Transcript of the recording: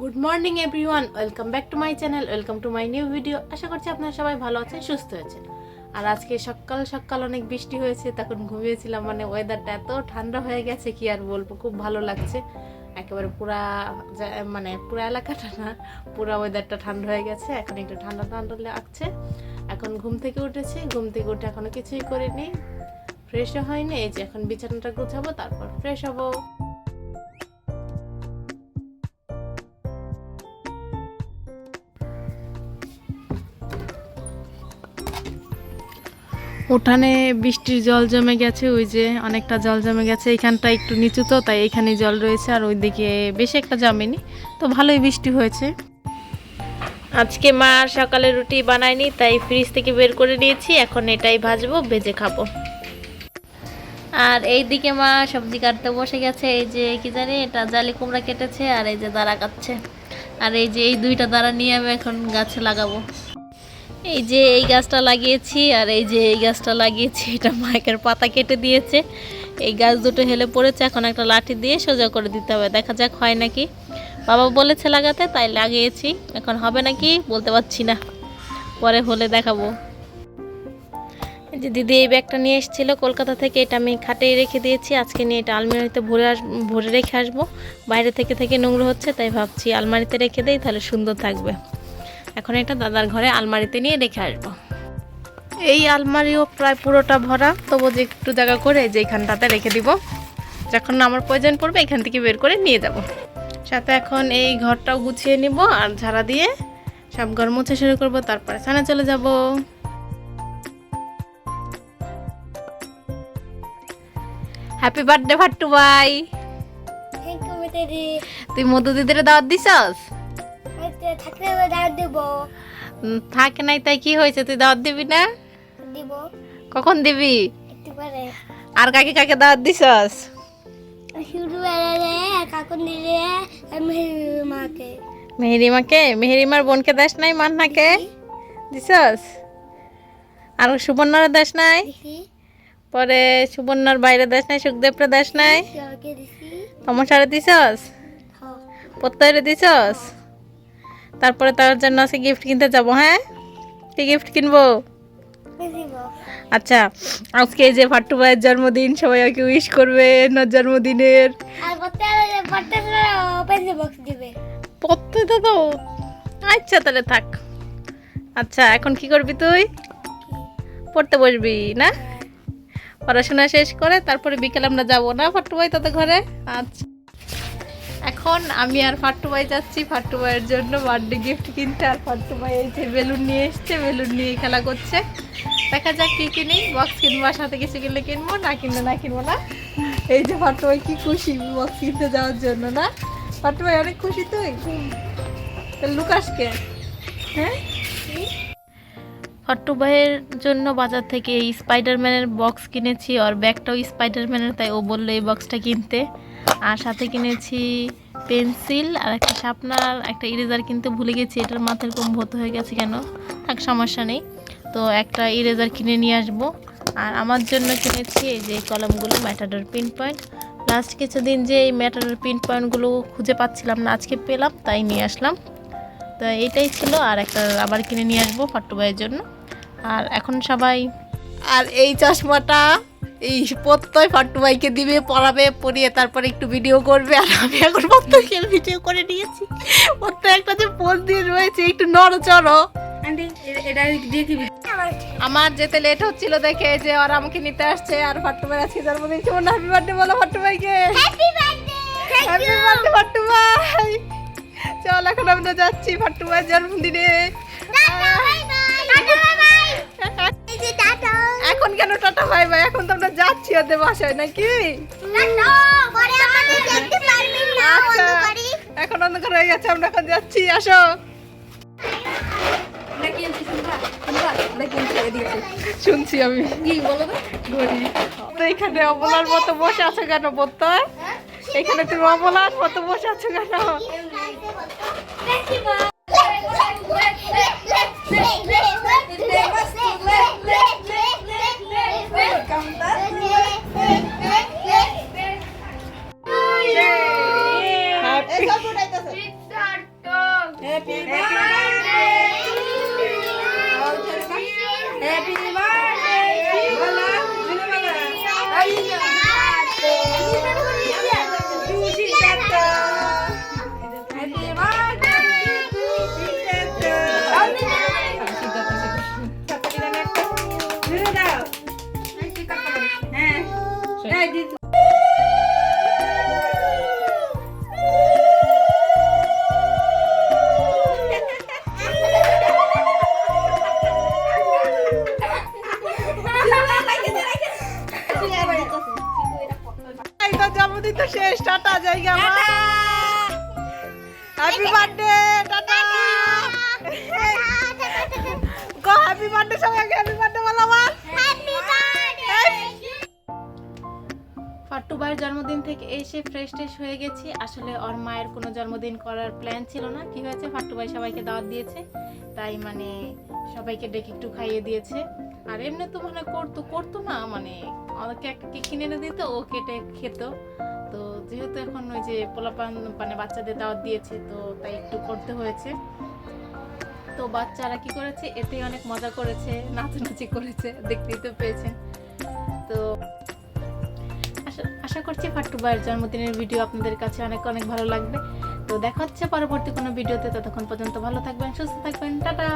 Good morning everyone welcome back to my channel welcome to my new video আশা করছি আপনারা সবাই ভালো আছেন, সুস্থ আছেন। আর আজকে সকাল সকাল অনেক বৃষ্টি হয়েছে, তখন ঘুমিয়েছিলাম মানে ওয়েদারটা এত ঠান্ডা হয়ে গেছে কি আর বলব, খুব ভালো লাগছে। একেবারে পুরা মানে পুরা এলাকাটা না, পুরা ওয়েদারটা ঠান্ডা হয়ে গেছে, এখন একটু ঠান্ডা ঠান্ডা লাগছে। এখন ঘুম থেকে উঠেছি, ঘুম থেকে উঠে এখনও কিছুই করিনি। ফ্রেশও হয়নি, এই যে এখন বিছানাটা গুছাবো, তারপর ফ্রেশ হব। উঠানে বৃষ্টির জল জমে গেছে, ওই যে অনেকটা জল জমে গেছে। এখানটা একটু নিচু তো, তাই এখানে জল রয়েছে, আর ওইদিকে বেশি একটা জমেনি। তো ভালোই বৃষ্টি হয়েছে। আজকে মা সকালে রুটি বানায়নি, তাই ফ্রিজ থেকে বের করে নিয়েছি। এখন এটাই ভাজবো, ভেজে খাব। আর এই দিকে মা সবজি কাটতে বসে গেছে, এই যে কি জানি, এটা জালি কুমড়া কেটেছে আর এই যে দাঁড়া কাটছে। আর এই যে এই দুইটা দাঁড়া নিয়ে আমি এখন গাছে লাগাবো। এই যে এই গাছটা লাগিয়েছি, আর এই যে এই গাছটা লাগিয়েছি, এটা মাইকের পাতা কেটে দিয়েছে। এই গাছ দুটো হেলে পড়েছে, এখন একটা লাঠি দিয়ে সোজা করে দিতে হবে। দেখা যাক হয় নাকি। বাবা বলেছে লাগাতে, তাই লাগিয়েছি। এখন হবে নাকি, বলতে পারছি না। পরে হলে দেখাবো। যে দিদি এই ব্যাগটা নিয়ে এসেছিল কলকাতা থেকে, এটা আমি খাটেই রেখে দিয়েছি। আজকে নিয়ে এটা আলমারিতে ভরে আস, ভরে রেখে আসব। বাইরে থেকে থেকে নোংরা হচ্ছে, তাই ভাবছি আলমারিতে রেখে দেই, তাহলে সুন্দর থাকবে। এখন এটা দাদার ঘরে আলমারিতে নিয়ে রেখে আসব। এই আলমারিও প্রায় পুরোটা ভরা তবু যে একটু জায়গা করে যে এখানটাতে রেখে দিব। যখন আমার প্রয়োজন পড়বে এখান থেকে বের করে নিয়ে যাব। সাথে এখন এই ঘরটাও গুছিয়ে নিব আর ঝাড়া দিয়ে সব ঘর মুছে শুরু করব তারপরে সানা চলে যাব। হ্যাপি বার্থডে ভাট্টু ভাই। তুই মধু দিদির দাওয়াত দিছস? থাকলে এবার দাঁড় দেব। থাকে নাই তাই কি হয়েছে? তুই দাওয়াত দিবি না? দিব। কখন দিবি? একটু পরে আর কাকে কাকে দাওয়াত দিছস? শুরু বেড়ালে কাকুন দিলে আমি মাকে মেহেরিমাকে? মেহেরিমার বোনকে দেশ নাই মান্নাকে? দিছস? আর সুবর্ণার দাস নাই? পরে সুবর্ণার বাইরে দাস নাই সুখদেবরা দাস নাই? তমসারে দিছস? প্রত্যয়ের দিছস? তারপরে তার জন্য আজকে গিফট কিনতে যাব হ্যাঁ? কি গিফট কিনবো? আচ্ছা আজকে যে ফাট্টু ভাইয়ের জন্মদিন সবাই ওকে উইশ করবে না জন্মদিনের। পড়তে তো তো। আচ্ছা তাহলে থাক। আচ্ছা এখন কি করবি তুই? পড়তে বসবি না? পড়াশোনা শেষ করে তারপরে বিকেলে আমরা যাব না ফাট্টু ভাই তোদের ঘরে? আচ্ছা। এখন আমি আর ফাট্টু ভাই যাচ্ছি। ফাট্টু ভাইয়ের জন্য বার্থডে গিফট কিনতে আর ফাট্টু ভাই এই যে বেলুন নিয়ে এসছে, বেলুন নিয়ে খেলা করছে। দেখা যাক কি কিনি বক্স কিনবো সাথে কিছু কিনলে কিনবো, না কিনলে না কিনবো না। এই যে ফাট্টু ভাই কি খুশি বক্স কিনতে যাওয়ার জন্য, না? ফাট্টু ভাই অনেক খুশি তুই? লুকাসকে। হ্যাঁ? ফাট্টু ভাইয়ের জন্য বাজার থেকে এই স্পাইডারম্যানের বক্স কিনেছি, আর ব্যাগটাও স্পাইডারম্যানের তাই ও বলল এই বক্সটা কিনতে। আর সাথে কিনেছি পেন্সিল আর একটা শার্পনার একটা ইরেজার কিনতে ভুলে গেছি, এটার মাথার কম ভূত হয়ে গেছে কেন? থাক, সমস্যা নেই। তো একটা ইরেজার কিনে নিয়ে আসব। আর আমার জন্য কিনেছি এই যে কলমগুলো ম্যাটাডোর পিন পয়েন্ট লাস্ট কিছুদিন যে এই ম্যাটাডোর পিন পয়েন্টগুলো খুঁজে পাচ্ছিলাম না, আজকে পেলাম, তাই নিয়ে আসলাম। তো এইটাই ছিল, আর একটা আবার কিনে নিয়ে আসব, ফাট্টু ভাইয়ের জন্য। আর এখন সবাই আর এই চশমাটা এই প্রত্যয় ফাট্টু ভাইকে দিবে পড়াবে পড়িয়ে তারপরে একটু ভিডিও করবে। আর আমি এখন প্রত্যয়কে ভিডিও করে নিয়েছি। প্রত্যয় একটা যে পোজ দিয়ে রয়েছে একটু নড় চড়ো আন্টি এটা দিয়ে কি আমার যেতে লেট হচ্ছিল দেখে যে ওরা আমাকে নিতে আসছে আর ফাট্টু ভাই আজকে জন্মদিন। ছিল না হ্যাপি বার্থডে বলো ফাট্টু ভাইকে হ্যাপি বার্থডে ফাট্টু ভাই চল এখন আমরা যাচ্ছি ফাট্টু ভাইয়ের জন্মদিনে। ওদের বাসায় নাকি? আচ্ছা এখন অন্ধকার হয়ে গেছে আমরা এখন যাচ্ছি আসো। শুনছি আমি। তো? এখানে অবলার মতো বসে আছো কেন প্রত্যয় এখানে তুমি অবলার মতো বসে আছো কেন? হ্যাপি বার্থডে হ্যাপি বার্থডে বলো টাটা জায়গা happy birthday tata go happy birthday সবাই হ্যাপি বার্থডে বলো আমার ফাট্টু ভাইয়ের জন্মদিন থেকে এসে ফ্রেশ ট্রেশ হয়ে গেছি। আসলে ওর মায়ের কোনো জন্মদিন করার প্ল্যান ছিল না। কি হয়েছে? ফাট্টু ভাই সবাইকে দাওয়াত দিয়েছে। তাই মানে সবাইকে ডেকে একটু খাইয়ে দিয়েছে। আর এমনি তো মানে করতো করতো না মানে আমাকে একটা কেক কিনে এনে দিত ও কেটে খেত। যেহেতু এখন ওই যে পোলাপান মানে বাচ্চাদের দাওয়াত দিয়েছে, তো তাই একটু করতে হয়েছে। তো বাচ্চারা কি করেছে? এতে অনেক মজা করেছে, নাচানাচি করেছে, দেখতেই তো পেয়েছেন। তো আশা- করছি ফাট্টু ভাইয়ের জন্মদিনের ভিডিও আপনাদের কাছে অনেক অনেক ভালো লাগবে। তো দেখা হচ্ছে পরবর্তী কোনো ভিডিওতে ততক্ষণ পর্যন্ত ভালো থাকবেন, সুস্থ থাকবেন, টাটা!